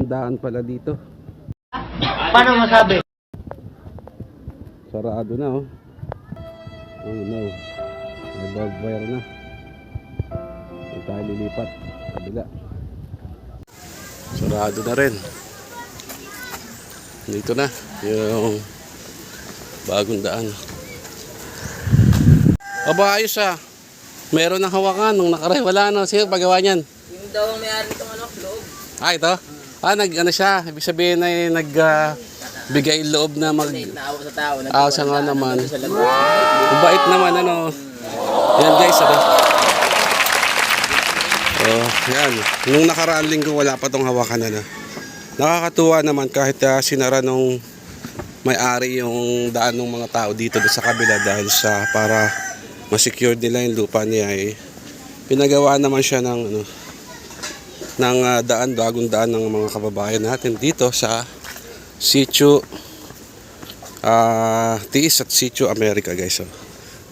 ng daan pala dito. Paano masabi? Sarado na oh. Oh no. May barbed wire na. Hindi tayo lilipat. Kabila. Sarado na rin. Dito na. Yung bagong daan. Aba ayos ah. Meron ng hawakan nung nakaraan. Wala no. Sino pagawa niyan? Yung daw ang may-ari itong ano, loob. Ah, ito? Ah, nag, ano siya, ibig sabihin ay nag, ah, bigay loob na mag, Naawa sa tao. ah, sa nga naman. Lagot. Mabait naman, ano. Yan guys, ano. Oh, yan. Nung nakaraan linggo, wala pa tong hawakan na. Nakakatuwa naman kahit ah, sinara nung may-ari yung daan ng mga tao dito sa kabila dahil sa para ma-secure nila yung lupa niya ay pinagawa naman siya ng ano, ng ah, daan, bagong daan ng mga kababayan natin dito sa Sitio ah Tiis at Sitio America guys. Oh.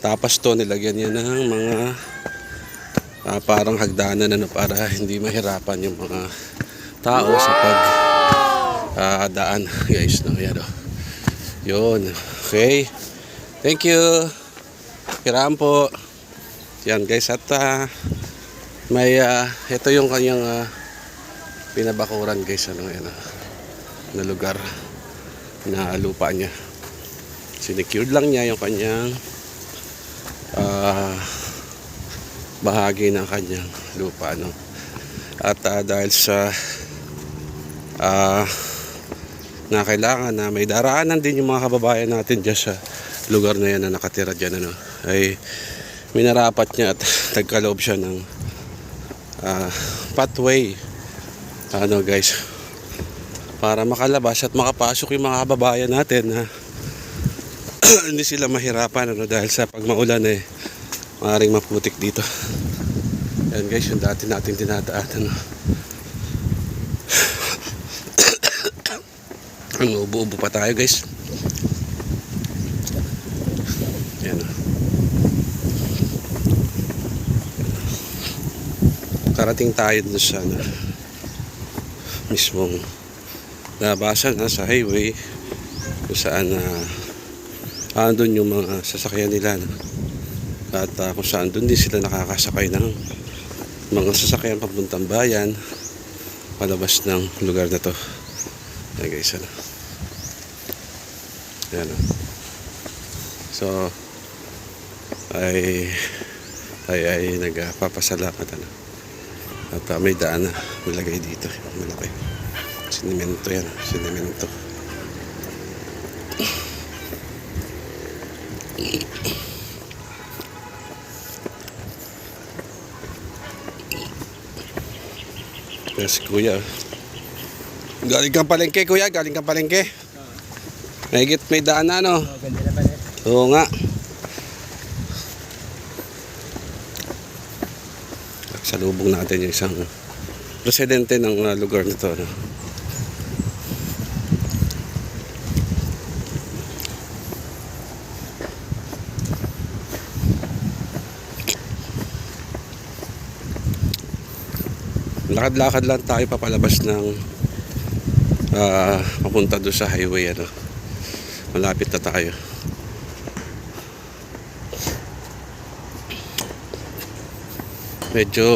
Tapos to nilagyan niya ng mga ah, parang hagdanan ano, para hindi mahirapan yung mga tao sa pag ah, daan guys. No? Yan, oh. Yun. Okay. Thank you. Kiraan po. Yan guys at ah, may ah, ito yung kanyang ah, pinabakuran guys ano yan ah, na lugar na lupa niya. Sinecured lang niya yung kanyang ah, bahagi ng kanyang lupa no at ah, dahil sa ah, na kailangan na may daraanan din yung mga kababayan natin dyan sa lugar na yan na nakatira dyan ano ay minarapat niya at nagkaloob siya ng ah, pathway ano guys? Para makalabas at makapasok yung mga kababayan natin na hindi sila mahirapan ano, dahil sa pag maulan eh. Maaaring maputik dito. Yan guys yung dati natin dinadaan ano. ano ubo-ubo pa tayo guys. Yan oh. karating tayo dun sa ano, mismong labasan na sa highway kung saan na andun yung mga sasakyan nila no? at ah, kung saan doon din sila nakakasakay ng mga sasakyan papuntang bayan palabas ng lugar na to yan guys ano yan oh. so ay ay ay nagpapasalamat ano at ah, may daan na nilagay dito malaki Sinimento yan, sinimento. Si kuya. Galing kang palengke kuya, galing kang palengke. Mahigit may daan na no. Oo nga. Salubong natin yung isang presidente ng uh, lugar na to. No? Lakad-lakad lang tayo papalabas ng ah, papunta doon sa highway ano. Malapit na tayo. Medyo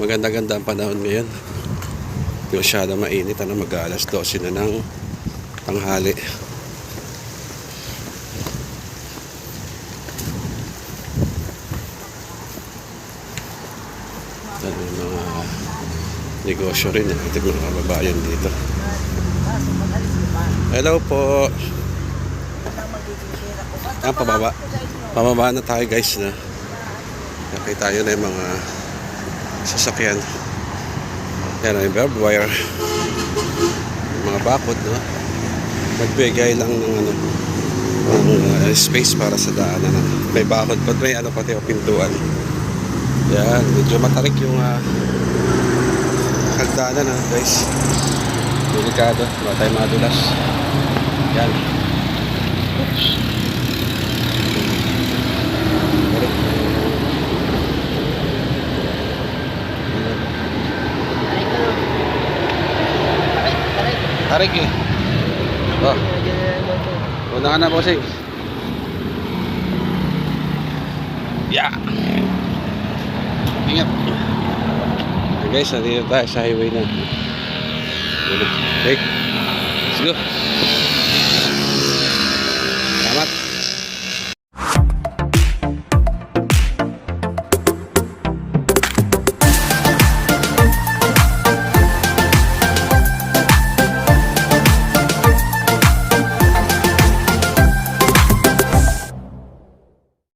maganda-ganda ang panahon ngayon. Hindi masyado mainit. Ano, mag-alas 12 na ng tanghali. Ano yung mga negosyo rin. Ito yung mga kababayan dito. Hello po. Ah, pababa. Pababa na tayo guys na. Nakita tayo na yung mga sasakyan. Yan ang barbed wire. Yung mga bakod, no? Magbigay lang ng ano, ng uh, space para sa daanan. Ano? May bakod pa, may ano pati o pintuan. Yan, medyo matarik yung uh, hagdanan, ah, guys. Delikado, wala tayo madulas. Yan. Tarik eh. Oh, una ka na bossing. Yeah. Ingat. Okay, guys, nandito tayo sa highway na. Okay, let's go.